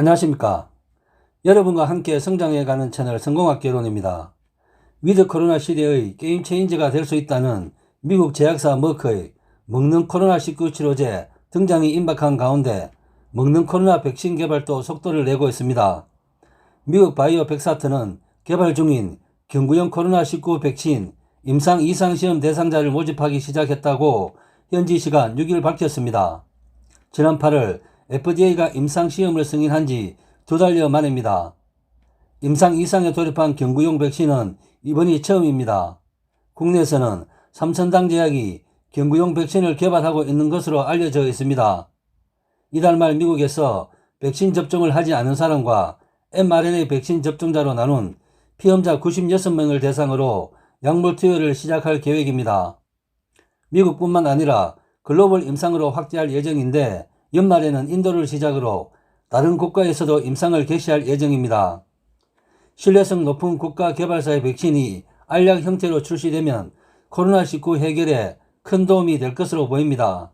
안녕하십니까. 여러분과 함께 성장해가는 채널 성공학개론입니다. 위드 코로나 시대의 게임 체인저가 될 수 있다는 미국 제약사 머크의 먹는 코로나19 치료제 등장이 임박한 가운데 먹는 코로나 백신 개발도 속도를 내고 있습니다. 미국 바이오 백사트는 개발 중인 경구용 코로나19 백신 임상 이상 시험 대상자를 모집하기 시작했다고 현지 시간 6일 밝혔습니다. 지난 8월 FDA가 임상 시험을 승인한 지 두 달여 만입니다. 임상 이상에 돌입한 경구용 백신은 이번이 처음입니다. 국내에서는 삼천당 제약이 경구용 백신을 개발하고 있는 것으로 알려져 있습니다. 이달 말 미국에서 백신 접종을 하지 않은 사람과 mRNA 백신 접종자로 나눈 피험자 96명을 대상으로 약물 투여를 시작할 계획입니다. 미국뿐만 아니라 글로벌 임상으로 확대할 예정인데 연말에는 인도를 시작으로 다른 국가에서도 임상을 개시할 예정입니다. 신뢰성 높은 국가 개발사의 백신이 알약 형태로 출시되면 코로나19 해결에 큰 도움이 될 것으로 보입니다.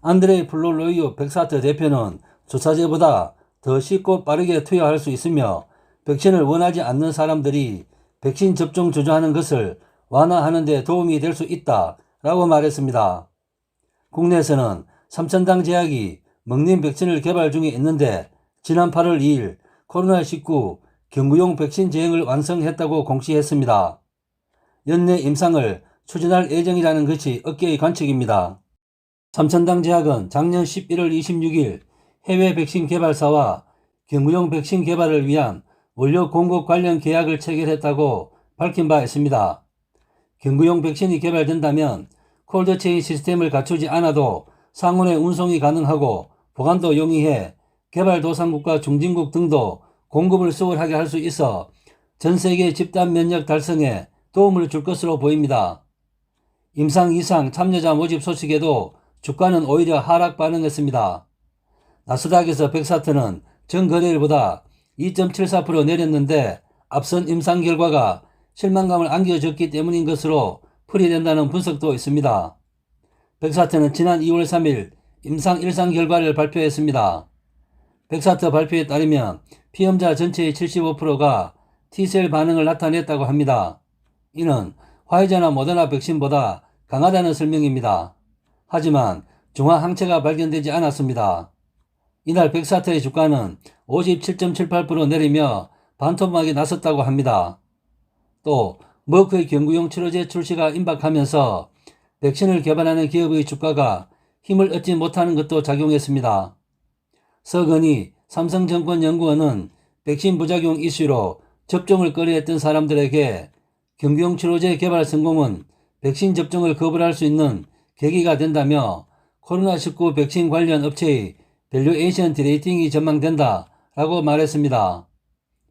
안드레이 플로로이오 백사트 대표는 조사제보다 더 쉽고 빠르게 투여할 수 있으며 백신을 원하지 않는 사람들이 백신 접종 주저하는 것을 완화하는 데 도움이 될 수 있다 라고 말했습니다. 국내에서는 삼천당 제약이 먹는 백신을 개발 중에 있는데 지난 8월 2일 코로나19 경구용 백신 제행을 완성했다고 공시했습니다. 연내 임상을 추진할 예정이라는 것이 업계의 관측입니다. 삼천당 제약은 작년 11월 26일 해외 백신 개발사와 경구용 백신 개발을 위한 원료 공급 관련 계약을 체결했다고 밝힌 바 있습니다. 경구용 백신이 개발된다면 콜드체인 시스템을 갖추지 않아도 상온의 운송이 가능하고 보관도 용이해 개발도상국과 중진국 등도 공급을 수월하게 할 수 있어 전 세계 집단 면역 달성에 도움을 줄 것으로 보입니다. 임상 이상 참여자 모집 소식에도 주가는 오히려 하락 반응했습니다. 나스닥에서 백사트는 전 거래일보다 2.74% 내렸는데 앞선 임상 결과가 실망감을 안겨줬기 때문인 것으로 풀이된다는 분석도 있습니다. 백사트는 지난 2월 3일 임상 일상 결과를 발표했습니다. 백사트 발표에 따르면 피험자 전체의 75%가 T셀 반응을 나타냈다고 합니다. 이는 화이자나 모더나 백신보다 강하다는 설명입니다. 하지만 중화 항체가 발견되지 않았습니다. 이날 백사트의 주가는 57.78% 내리며 반토막이 났었다고 합니다. 또 머크의 경구용 치료제 출시가 임박하면서 백신을 개발하는 기업의 주가가 힘을 얻지 못하는 것도 작용했습니다. 서건희 삼성증권연구원은 백신 부작용 이슈로 접종을 꺼려했던 사람들에게 경구용 치료제 개발 성공은 백신 접종을 거부할 수 있는 계기가 된다며 코로나19 백신 관련 업체의 밸류에이션 디레이팅이 전망된다 라고 말했습니다.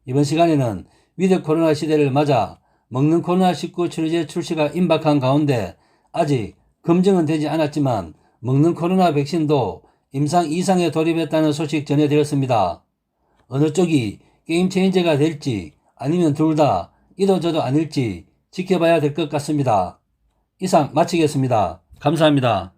이번 시간에는 위드 코로나 시대를 맞아 먹는 코로나19 치료제 출시가 임박한 가운데 아직 검증은 되지 않았지만 먹는 코로나 백신도 임상 이상에 돌입했다는 소식 전해드렸습니다. 어느 쪽이 게임 체인저가 될지 아니면 둘 다 이도저도 아닐지 지켜봐야 될 것 같습니다. 이상 마치겠습니다. 감사합니다.